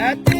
At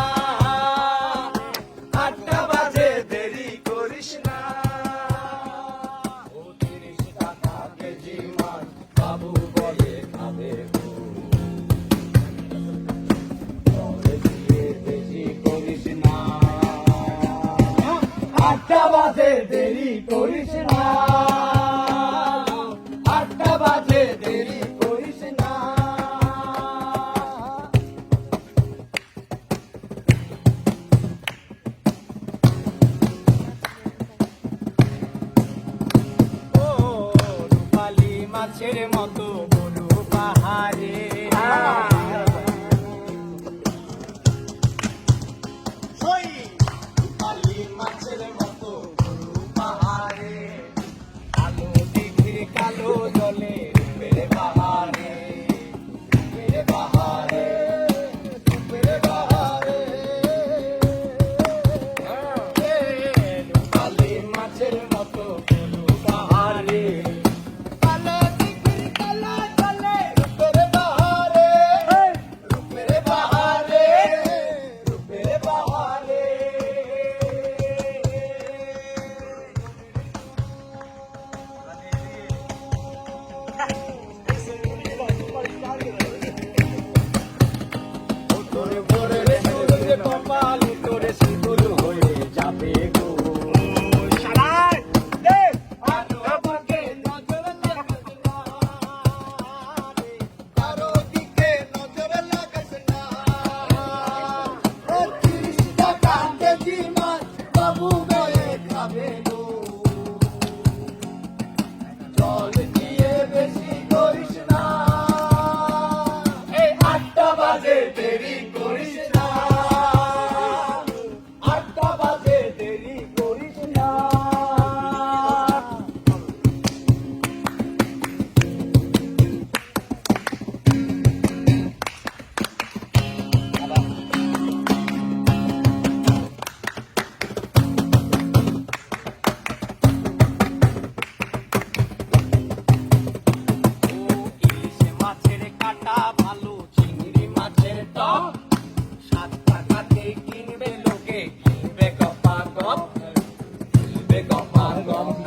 বাজে দেরি করিস না। আটটা বাজে দেরি করিস মাছের মতো de সঙ্গম